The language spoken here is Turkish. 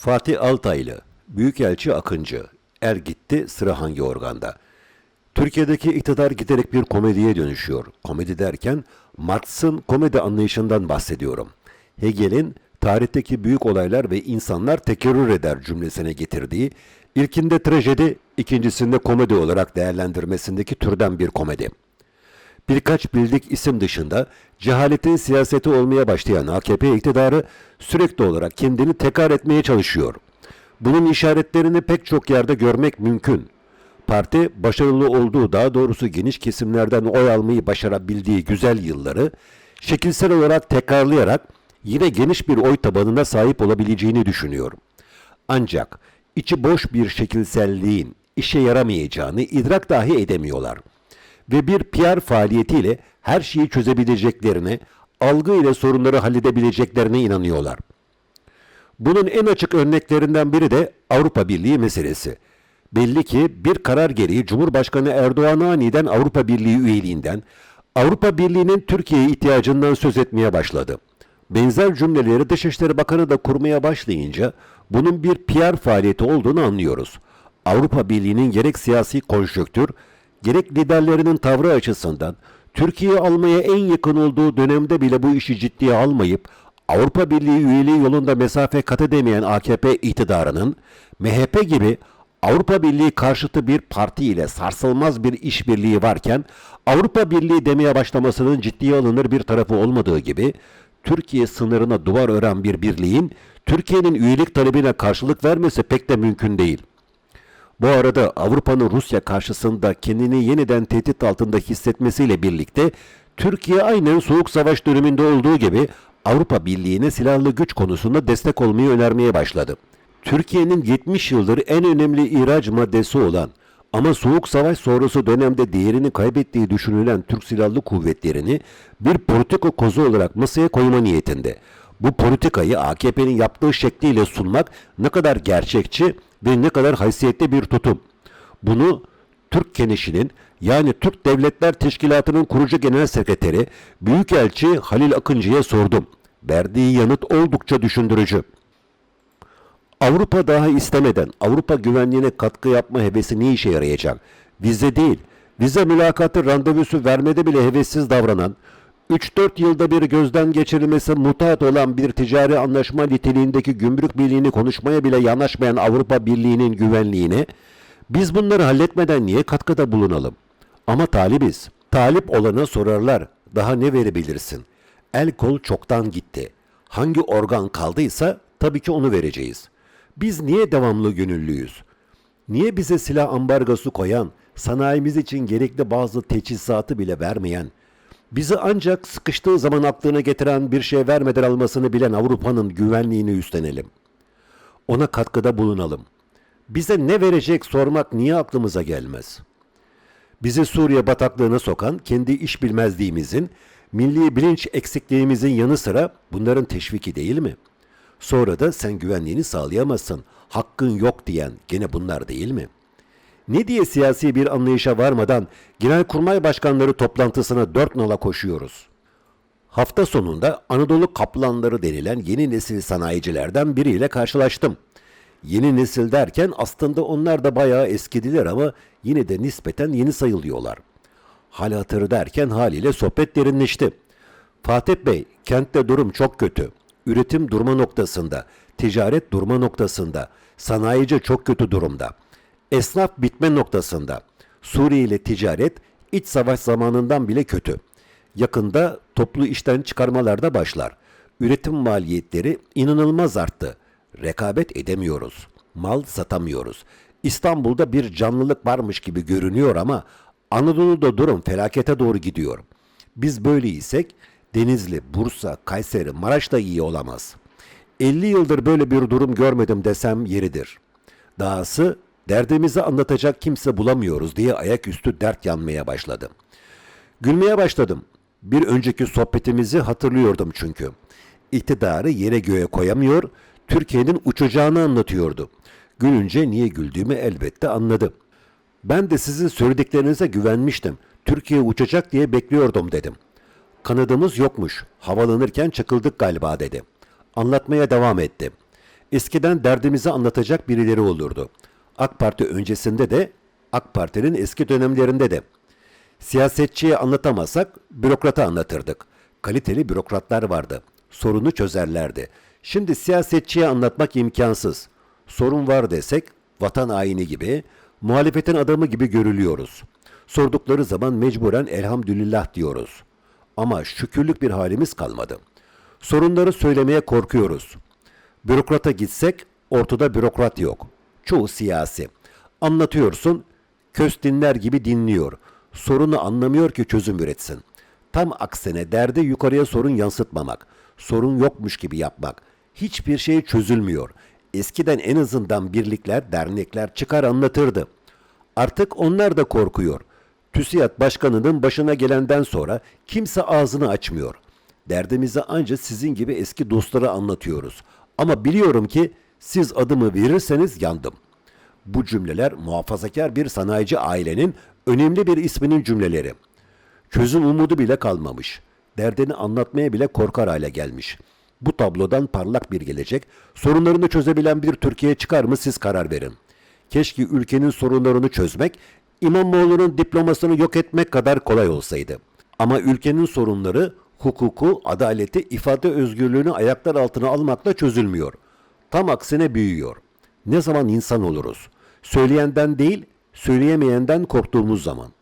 Fatih Altaylı, Büyükelçi Akıncı, Er gitti sıra hangi organda? Türkiye'deki iktidar giderek bir komediye dönüşüyor. Komedi derken Marx'ın komedi anlayışından bahsediyorum. Hegel'in tarihteki büyük olaylar ve insanlar tekerrür eder cümlesine getirdiği, ilkinde trajedi, ikincisinde komedi olarak değerlendirmesindeki türden bir komedi. Birkaç bildik isim dışında cehaletin siyaseti olmaya başlayan AKP iktidarı sürekli olarak kendini tekrar etmeye çalışıyor. Bunun işaretlerini pek çok yerde görmek mümkün. Parti başarılı olduğu daha doğrusu geniş kesimlerden oy almayı başarabildiği güzel yılları şekilsel olarak tekrarlayarak yine geniş bir oy tabanına sahip olabileceğini düşünüyorum. Ancak içi boş bir şekilselliğin işe yaramayacağını idrak dahi edemiyorlar ve bir PR faaliyetiyle her şeyi çözebileceklerine, algı ile sorunları halledebileceklerine inanıyorlar. Bunun en açık örneklerinden biri de Avrupa Birliği meselesi. Belli ki bir karar gereği Cumhurbaşkanı Erdoğan aniden Avrupa Birliği üyeliğinden, Avrupa Birliği'nin Türkiye'ye ihtiyacından söz etmeye başladı. Benzer cümleleri Dışişleri Bakanı da kurmaya başlayınca bunun bir PR faaliyeti olduğunu anlıyoruz. Avrupa Birliği'nin gerek siyasi konjonktür, gerek liderlerinin tavrı açısından Türkiye'yi almaya en yakın olduğu dönemde bile bu işi ciddiye almayıp Avrupa Birliği üyeliği yolunda mesafe kat edemeyen AKP iktidarının MHP gibi Avrupa Birliği karşıtı bir parti ile sarsılmaz bir işbirliği varken Avrupa Birliği demeye başlamasının ciddiye alınır bir tarafı olmadığı gibi Türkiye sınırına duvar ören bir birliğin Türkiye'nin üyelik talebine karşılık vermesi pek de mümkün değil. Bu arada Avrupa'nın Rusya karşısında kendini yeniden tehdit altında hissetmesiyle birlikte Türkiye aynen Soğuk Savaş döneminde olduğu gibi Avrupa Birliği'ne silahlı güç konusunda destek olmayı önermeye başladı. Türkiye'nin 70 yıldır en önemli ihraç maddesi olan ama Soğuk Savaş sonrası dönemde değerini kaybettiği düşünülen Türk Silahlı Kuvvetleri'ni bir politika kozu olarak masaya koyma niyetinde. Bu politikayı AKP'nin yaptığı şekliyle sunmak ne kadar gerçekçi ve ne kadar haysiyetli bir tutum. Bunu Türk Kenişi'nin yani Türk Devletler Teşkilatı'nın kurucu genel sekreteri Büyükelçi Halil Akıncı'ya sordum. Verdiği yanıt oldukça düşündürücü. Avrupa daha istemeden Avrupa güvenliğine katkı yapma hevesi ne işe yarayacak? Vize değil, vize mülakatı randevusu vermede bile hevessiz davranan, 3-4 yılda bir gözden geçirilmesi mutat olan bir ticari anlaşma niteliğindeki gümrük birliğini konuşmaya bile yanaşmayan Avrupa Birliği'nin güvenliğine biz bunları halletmeden niye katkıda bulunalım? Ama talibiz. Talip olana sorarlar. Daha ne verebilirsin? El kol çoktan gitti. Hangi organ kaldıysa tabii ki onu vereceğiz. Biz niye devamlı gönüllüyüz? Niye bize silah ambargosu koyan, sanayimiz için gerekli bazı teçhizatı bile vermeyen, bizi ancak sıkıştığı zaman aklına getiren bir şey vermeden almasını bilen Avrupa'nın güvenliğini üstlenelim. Ona katkıda bulunalım. Bize ne verecek sormak niye aklımıza gelmez? Bizi Suriye bataklığına sokan kendi iş bilmezliğimizin, milli bilinç eksikliğimizin yanı sıra bunların teşviki değil mi? Sonra da sen güvenliğini sağlayamazsın, hakkın yok diyen gene bunlar değil mi?'' Ne diye siyasi bir anlayışa varmadan Genelkurmay Başkanları toplantısına dört nala koşuyoruz. Hafta sonunda Anadolu kaplanları denilen yeni nesil sanayicilerden biriyle karşılaştım. Yeni nesil derken aslında onlar da bayağı eskidiler ama yine de nispeten yeni sayılıyorlar. Hal hatırı derken haliyle sohbet derinleşti. Fatih Bey, kentte durum çok kötü. Üretim durma noktasında, ticaret durma noktasında, sanayici çok kötü durumda.'' Esnaf bitme noktasında. Suriye ile ticaret iç savaş zamanından bile kötü. Yakında toplu işten çıkarmalar da başlar. Üretim maliyetleri inanılmaz arttı. Rekabet edemiyoruz. Mal satamıyoruz. İstanbul'da bir canlılık varmış gibi görünüyor ama Anadolu'da durum felakete doğru gidiyor. Biz böyleysek Denizli, Bursa, Kayseri, Maraş da iyi olamaz. 50 yıldır böyle bir durum görmedim desem yeridir. Dahası Derdimizi anlatacak kimse bulamıyoruz diye ayaküstü dert yanmaya başladı. Gülmeye başladım. Bir önceki sohbetimizi hatırlıyordum çünkü. İktidarı yere göğe koyamıyor, Türkiye'nin uçacağını anlatıyordu. Gülünce niye güldüğümü elbette anladı. Ben de sizin söylediklerinize güvenmiştim. Türkiye uçacak diye bekliyordum dedim. Kanadımız yokmuş. Havalanırken çakıldık galiba dedi. Anlatmaya devam etti. Eskiden derdimizi anlatacak birileri olurdu. AK Parti öncesinde de, AK Parti'nin eski dönemlerinde de. Siyasetçiye anlatamazsak bürokrata anlatırdık. Kaliteli bürokratlar vardı. Sorunu çözerlerdi. Şimdi siyasetçiye anlatmak imkansız. Sorun var desek vatan haini gibi, muhalefetin adamı gibi görülüyoruz. Sordukları zaman mecburen elhamdülillah diyoruz. Ama şükürlük bir halimiz kalmadı. Sorunları söylemeye korkuyoruz. Bürokrata gitsek ortada bürokrat yok. Çoğu siyasi. Anlatıyorsun, köz dinler gibi dinliyor. Sorunu anlamıyor ki çözüm üretsin. Tam aksine derdi yukarıya sorun yansıtmamak. Sorun yokmuş gibi yapmak. Hiçbir şey çözülmüyor. Eskiden en azından birlikler, dernekler çıkar anlatırdı. Artık onlar da korkuyor. TÜSİAD Başkanı'nın başına gelenden sonra kimse ağzını açmıyor. Derdimizi ancak sizin gibi eski dostlara anlatıyoruz. Ama biliyorum ki siz adımı verirseniz yandım. Bu cümleler muhafazakar bir sanayici ailenin önemli bir isminin cümleleri. Çözüm umudu bile kalmamış. Derdini anlatmaya bile korkar hale gelmiş. Bu tablodan parlak bir gelecek, sorunlarını çözebilen bir Türkiye çıkar mı siz karar verin. Keşke ülkenin sorunlarını çözmek, İmamoğlu'nun diplomasını yok etmek kadar kolay olsaydı. Ama ülkenin sorunları hukuku, adaleti, ifade özgürlüğünü ayaklar altına almakla çözülmüyor. Tam aksine büyüyor. Ne zaman insan oluruz? Söyleyenden değil, söyleyemeyenden korktuğumuz zaman.